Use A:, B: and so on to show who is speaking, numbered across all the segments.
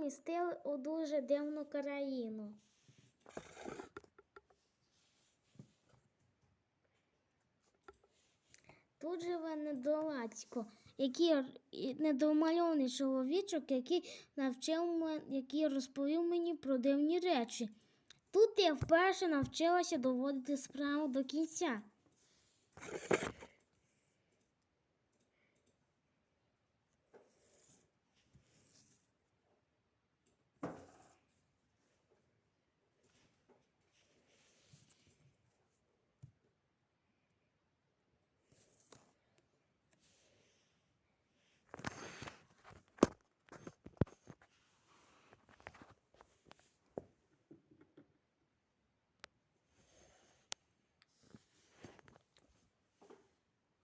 A: перемістили у дуже дивну країну. Тут живе недоладько, який недомальований чоловічок, який навчив мене, який розповів мені про дивні речі. Тут я вперше навчилася доводити справу до кінця.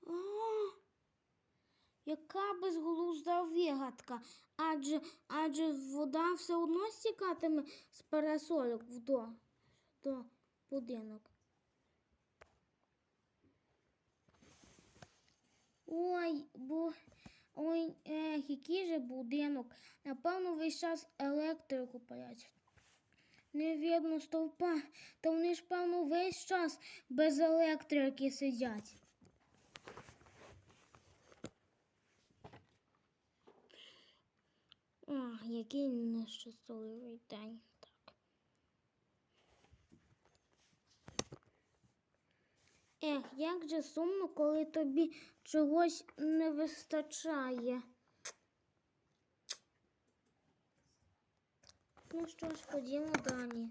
A: А, яка безглузда вигадка, адже, адже вода все одно стікатиме з парасольок в до, до будинок. Ой, бо ой, ех, який же будинок. Напевно, весь час електрику палять. Не видно стовпа, та вони ж, певно, весь час без електрики сидять. Який нещасливий день. Так. Ех, як же сумно, коли тобі чогось не вистачає. Ну що ж, ходімо далі.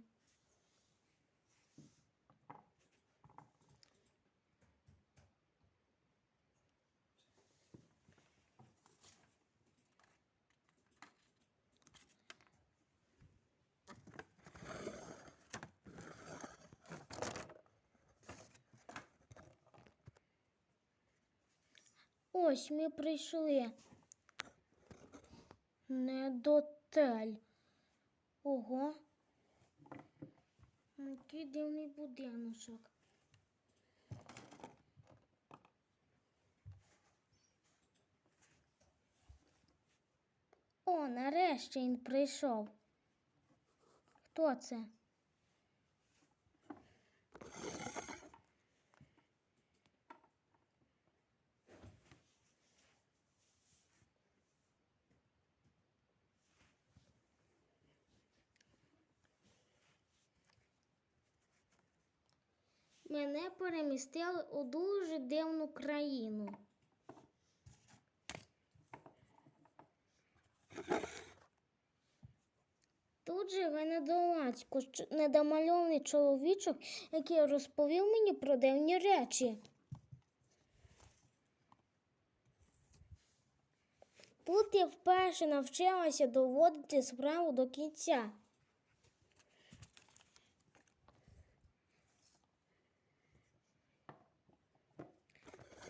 A: Ось ми прийшли. Не дотель. Ого. Який дивний будиночок. О, нарешті він прийшов. Хто це? Мене перемістили у дуже дивну країну. Тут живе недоладько, недомальований чоловічок, який розповів мені про дивні речі. Тут я вперше навчилася доводити справу до кінця.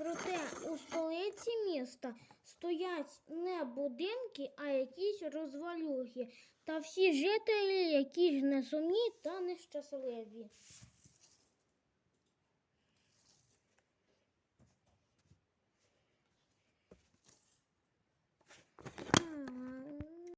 A: Проте у столиці міста стоять не будинки, а якісь розвалюхи, та всі жителі якісь несумні та нещасливі.